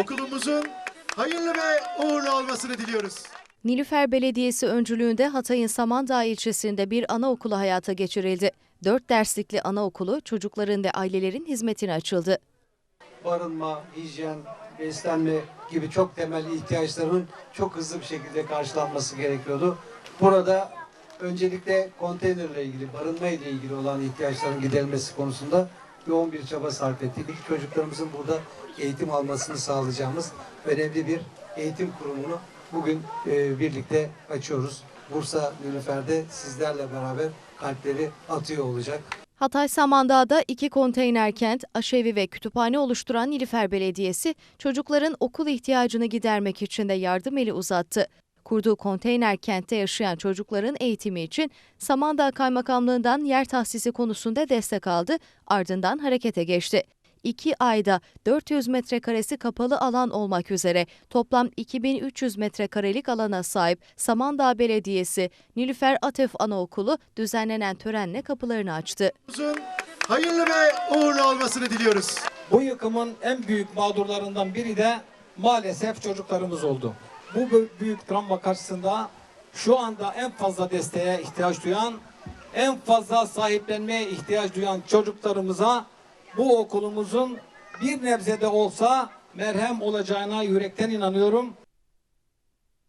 Okulumuzun hayırlı ve uğurlu olmasını diliyoruz. Nilüfer Belediyesi öncülüğünde Hatay'ın Samandağ ilçesinde bir anaokulu hayata geçirildi. Dört derslikli anaokulu çocukların ve ailelerin hizmetine açıldı. barınma, hijyen, beslenme gibi çok temel ihtiyaçların çok hızlı bir şekilde karşılanması gerekiyordu. Burada öncelikle konteynerle ilgili, barınma ile ilgili olan ihtiyaçların giderilmesi konusunda yoğun bir çaba sarf ettik. Çocuklarımızın burada eğitim almasını sağlayacağımız önemli bir eğitim kurumunu bugün e, birlikte açıyoruz. Bursa Nilüfer'de sizlerle beraber kalpleri atıyor olacak. Hatay Samandağ'da iki konteyner kent, aşevi ve kütüphane oluşturan Nilüfer Belediyesi, çocukların okul ihtiyacını gidermek için de yardım eli uzattı. Kurduğu konteyner kentte yaşayan çocukların eğitimi için Samandağ Kaymakamlığından yer tahsisi konusunda destek aldı, ardından harekete geçti. İki ayda 400 metrekaresi kapalı alan olmak üzere toplam 2300 metrekarelik alana sahip Samandağ Belediyesi, Nilüfer Atef Anaokulu düzenlenen törenle kapılarını açtı. Hayırlı ve uğurlu olmasını diliyoruz. Bu yıkımın en büyük mağdurlarından biri de maalesef çocuklarımız oldu. Bu bü- büyük travma karşısında şu anda en fazla desteğe ihtiyaç duyan, en fazla sahiplenmeye ihtiyaç duyan çocuklarımıza bu okulumuzun bir nebze de olsa merhem olacağına yürekten inanıyorum.